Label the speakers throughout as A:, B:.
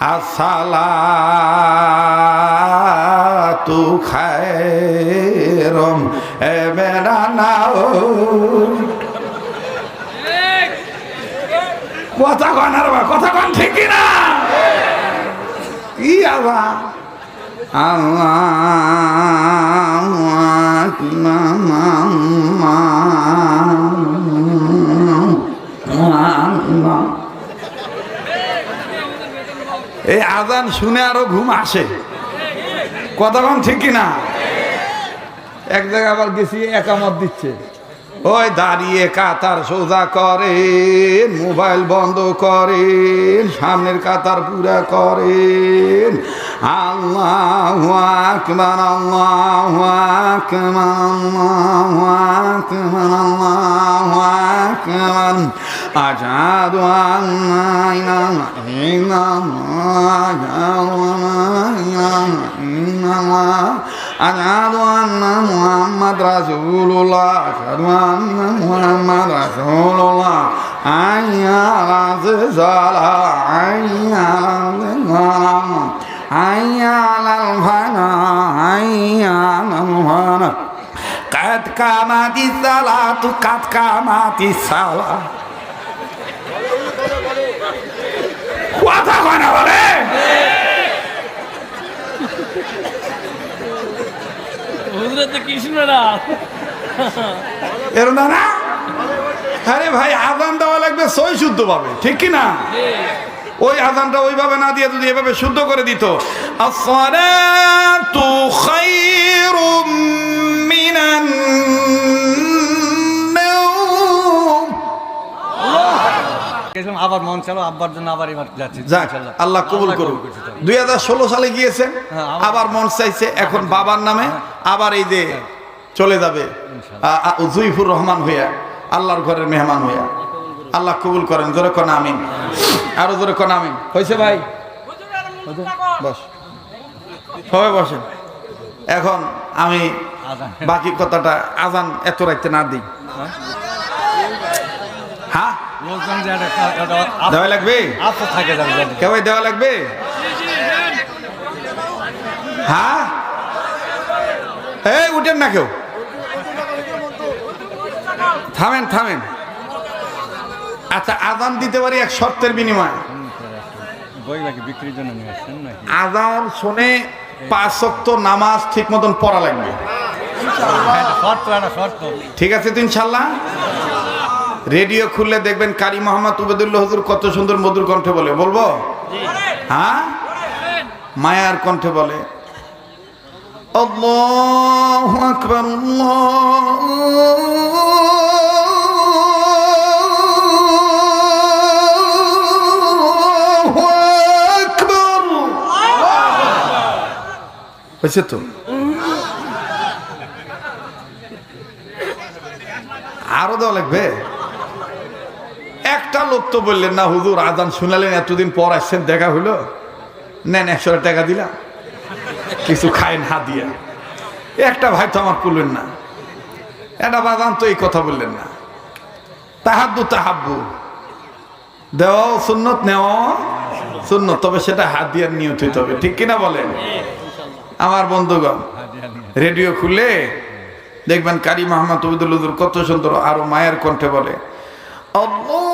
A: আসালা খায়রম এ মেরা নাও। কথা কন আর কথা কন ঠিক কি আবার আল্লাহ এই আজান শুনে আরও ঘুম আসে। কতক্ষণ ঠিক কিনা? এক জায়গায় আবার গেছি, একামত দিচ্ছে। ওই দাঁড়িয়ে কাতার সোজা করেন মোবাইল বন্ধ করেন সামনের কাতার পুরা করেন আল্লাহ أشهد أن لا إله إلا الله أشهد أن الله محمد رسول الله أشهد أن محمد رسول الله حي على الصلاة حي على على قد قامت الصلاة قد
B: قامت الصلاة. কি শুনবে না
A: না। আরে ভাই দেওয়া লাগবে সই শুদ্ধ পাবে ঠিক কি না? ওই আজানটা ওইভাবে না দিয়ে যদি এভাবে শুদ্ধ করে দিত। আসসালাতু খায়রুম মিনান
C: গেছিলাম আবার মন চালো আব্বার জন্য আবার এবার যাচ্ছি
A: যাক আল্লাহ কবুল করুন দুই হাজার ষোলো সালে গিয়েছেন
C: হ্যাঁ, আবার-
A: মন চাইছে এখন বাবার নামে আবার এই যে চলে যাবে জুইফুর রহমান হইয়া আল্লাহর ঘরের মেহমান হইয়া। আল্লাহ কবুল করেন জোরে কোন আমিন। আরও জোরে কোন আমিন। হয়েছে ভাই? বস। সবাই বসেন। এখন আমি বাকি কথাটা আজান এত রাইতে না দিই। হ্যাঁ? দেওয়া লাগবে?
C: আফসোস থাকে।
A: কেউ দেওয়া লাগবে? হ্যাঁ? এই উঠেন না কেউ। থামেন থামেন। আচ্ছা আজান দিতে পারি এক শর্তের বিনিময়?
C: বই বাকি বিক্রির জন্য নিয়ে আসছেন নাকি?
A: আজান শুনে পাঁচ নামাজ ঠিক মতন পড়া লাগবে।
C: হ্যাঁ,
A: ঠিক আছে তো ইনশাল্লাহ? রেডিও খুললে দেখবেন কারি মোহাম্মদ উবেদুল্লাহ হুজুর কত সুন্দর মধুর কণ্ঠে বলে বলব? হ্যাঁ? মায়ার কণ্ঠে বলে। আল্লাহু আকবার আল্লাহু হয়েছে তো? আরও দেওয়া লাগবে? একটা লোক তো বললেন, না, হুজুর, আজান শুনালেন, এতদিন পর আসছেন, দেখা হইল নেন, একশো টাকা দিলাম। কিছু খায়েন হা দিয়া। একটা ভাই তো আমার করলেন না। এটা বাদান তো এই কথা বললেন না। তাহাব্বু তাহাব্বু। দেওয়াও সুন্নত নেওয়া সুন্নত। তবে সেটা হাত দিয়ে নিয়ত হইতে হবে। ঠিক কিনা বলেন? আমার বন্ধুগণ, রেডিও খুলে দেখবেন কারি হুজুর কত সুন্দর, আরও মায়ের কণ্ঠে বলে আকবার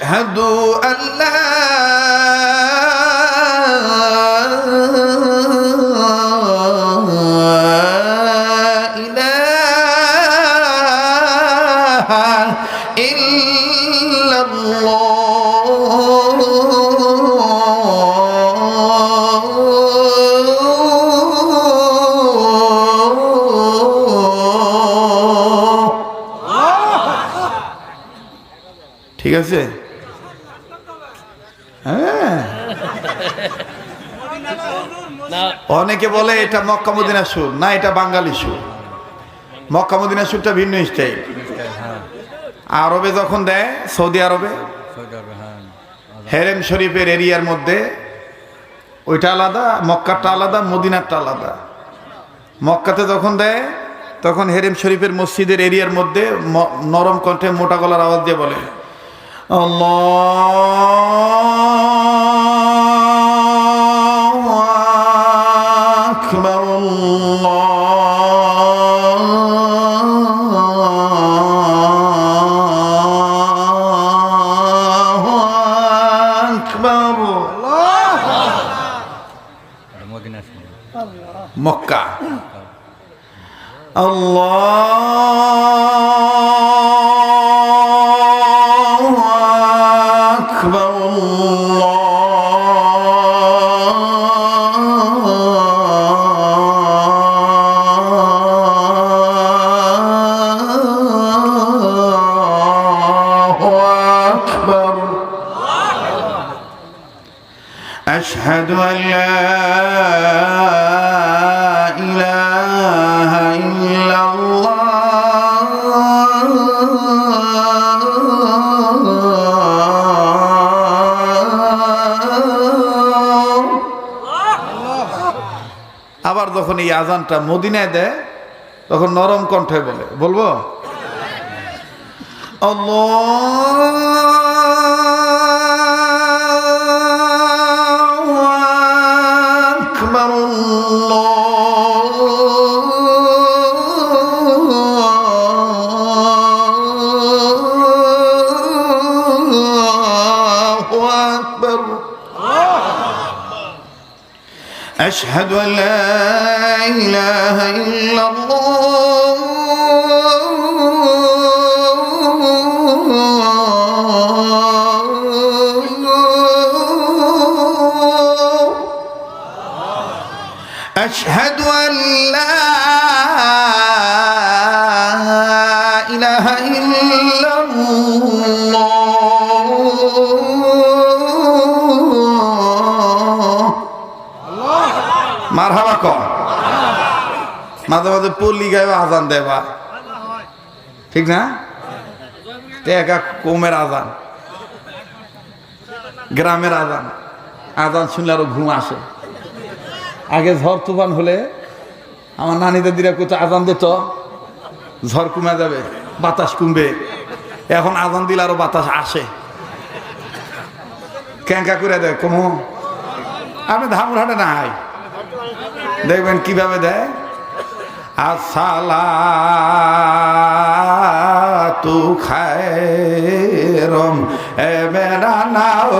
A: أشهد أن لا إله إلا অনেকে বলে এটা মক্কা মদিনা সুর, না, এটা বাঙালি সুর। মক্কা মদিনা সুরটা ভিন্ন স্টাইল। আরবে যখন দেয়, সৌদি আরবে, হেরেম শরীফের এরিয়ার মধ্যে ওইটা আলাদা মক্কারটা আলাদা মদিনারটা আলাদা। মক্কাতে যখন দেয়, তখন হেরেম শরীফের মসজিদের এরিয়ার মধ্যে নরম কণ্ঠে মোটা গলার আওয়াজ দিয়ে বলে, আল্লাহু এই আজানটা মদিনায় দেয় তখন নরম কণ্ঠে বলে বলবো الله أكبر الله أكبر أشهد أن لا إله إلا الله মাঝে মাঝে পল্লি গায়ে আজান দেবা। ঠিক না? টেকা কমের আজান। গ্রামের আজান। আজান শুনলে আরও ঘুম আসে। আগে ঝড় তুফান হলে আমার নানিদের দিরা কোথাও আজান দিত ঝড় কমে যাবে, বাতাস কমবে। এখন আজান দিলে আরও বাতাস আসে। ক্যাঙ্কা করে দেয়, কমো। আপনি ধামুরহাটে নাই? দেখবেন কীভাবে দেয়? আসসালা তু খায়রম এ মেরা নাও।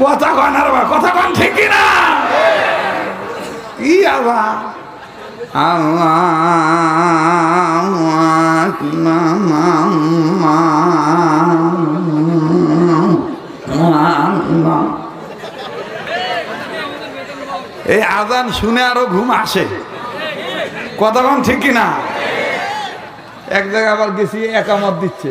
A: কথা কন আর কথা কন ঠিক কি না কি আবা আল্লাহ। আজান শুনে আরও ঘুম আসে। কতক্ষণ ঠিক কিনা? এক জায়গায় আবার গেছি একামত দিচ্ছে।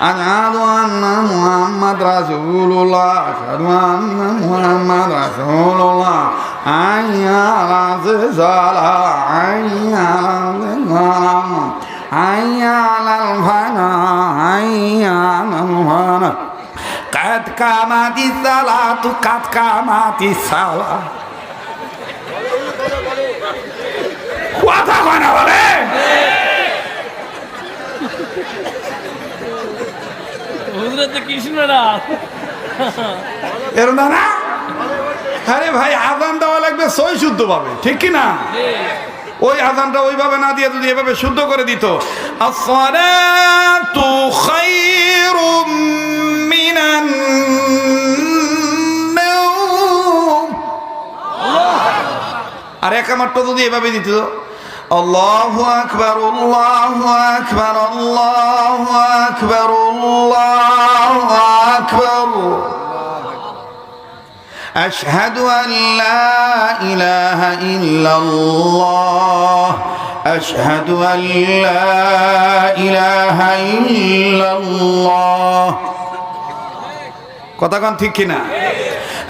A: ইলাহা ইল্লাল্লাহ আশহাদু আন্না মুহাম্মাদ রাসূলুল্লাহ আশহাদু আন্না মুহাম্মাদ রাসূলুল্লাহ আইয়া আলাল সালাহ আইয়া আলাল সালাম আইয়া আলাল ফালাহ আইয়া আলাল ফালাহ কাদ কামাতি সালাতু কাদ কামাতি সালাহ কথা কয় না বলে?
B: হুজুরের তো
A: এর না আরে ভাই আদান দেওয়া লাগবে সই শুদ্ধ পাবে ঠিক কি না? ওই আদানটা ওইভাবে না দিয়ে যদি এভাবে শুদ্ধ করে দিত। আর একমাত্র যদি এভাবে দিত? আল্লাহু আকবার আল্লাহু আকবার আল্লাহু আকবার আল্লাহু আকবার أشهد أن لا إله إلا الله أشهد أن لا إله إلا الله কথা কন ঠিক কিনা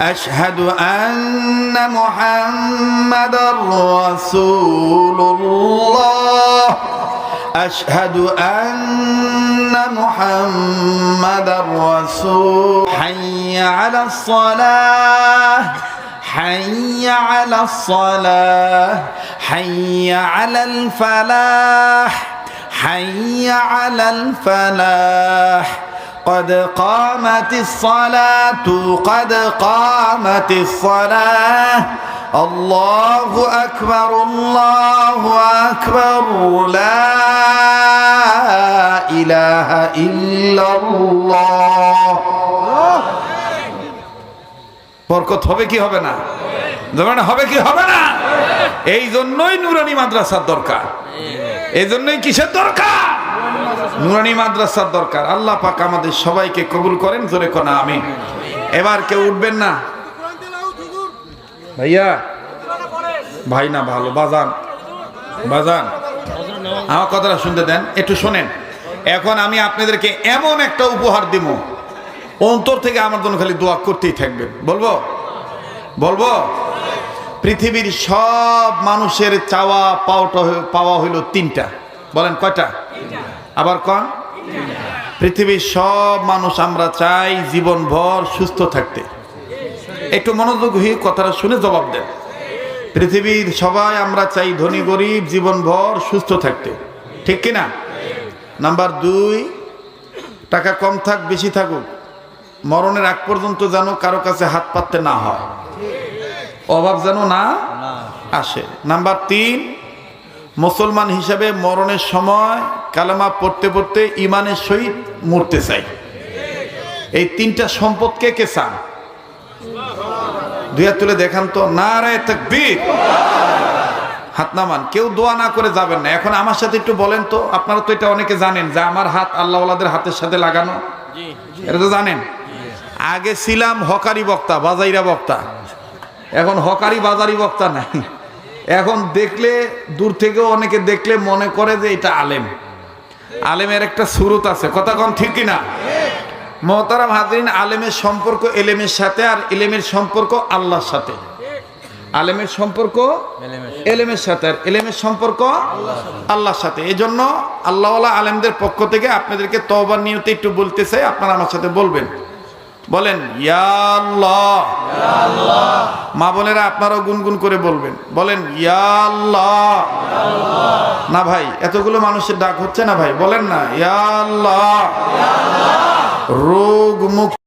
A: أشهد أن محمد رسول الله. أشهد أن محمد رسول حي على الصلاة. حي على الصلاة. حي على الفلاح. حي على الفلاح. قد قامت الصلاة قد قامت الصلاة الله أكبر الله أكبر لا إله إلا الله বরকত হবে কি হবে না যেমন হবে কি হবে না এই জন্যই নুরানি মাদ্রাসার দরকার এই জন্যই কিসের দরকার নুরানি মাদ্রাসার দরকার। আল্লাহ পাক আমাদের সবাইকে কবুল করেন, জোরে কোনা আমি এবার কেউ উঠবেন না? ভাইয়া, ভাই না, ভালো, বাজান বাজান। আমার কথাটা শুনতে দেন, একটু শোনেন। এখন আমি আপনাদেরকে এমন একটা উপহার দিব। অন্তর থেকে আমার জন্য খালি দোয়া করতেই থাকবেন বলব? বলব? পৃথিবীর সব মানুষের চাওয়া, পাওয়া হইল তিনটা। বলেন কয়টা? আবার কন? পৃথিবীর সব মানুষ আমরা চাই জীবনভর সুস্থ থাকতে। একটু মনোযোগ হয়ে কথাটা শুনে জবাব দেন। পৃথিবীর সবাই আমরা চাই ধনী, গরিব, জীবনভর সুস্থ থাকতে। ঠিক কিনা? নাম্বার দুই, টাকা কম থাক, বেশি থাকুক। মরণের আগ পর্যন্ত যেন কারও কাছে হাত পাততে না হয়। অভাব যেন না আসে। নাম্বার তিন মুসলমান হিসাবে মরণের সময় কালামা পড়তে পড়তে ইমানের সহিত মরতে চাই। এই তিনটা সম্পদ কে কে চান? দুই হাত তুলে দেখান তো না রে তাকবীর। হাত নামান, কেউ দোয়া না করে যাবেন না। এখন আমার সাথে একটু বলেন তো, আপনারা তো এটা অনেকে জানেন যে আমার হাত আল্লাহওয়ালাদের হাতের সাথে লাগানো। এটা তো জানেন? আগে ছিলাম হকারি বক্তা, বাজাইরা বক্তা। এখন হকারি, বাজারি বক্তা নাই। এখন দেখলে, দূর থেকেও অনেকে দেখলে মনে করে যে এটা আলেম। আলেমের একটা সুরত আছে। কথা কন ঠিক কিনা মহতারাম হাজরিন, আলেমের সম্পর্ক এলেমের সাথে আর এলেমের সম্পর্ক আল্লাহর সাথে। আলেমের সম্পর্ক এলেমের সাথে আর এলেমের সম্পর্ক আল্লাহর সাথে। এই জন্য আল্লাহওয়ালা আলেমদের পক্ষ থেকে আপনাদেরকে তওবার নিয়তে একটু বলতে চাই, আপনারা আমার সাথে বলবেন। বলেন মা বোনেরা, আপনারাও গুনগুন করে বলবেন। বলেন না ভাই, এতগুলো মানুষের ডাক হচ্ছে না ভাই, বলেন না রোগ মুক্ত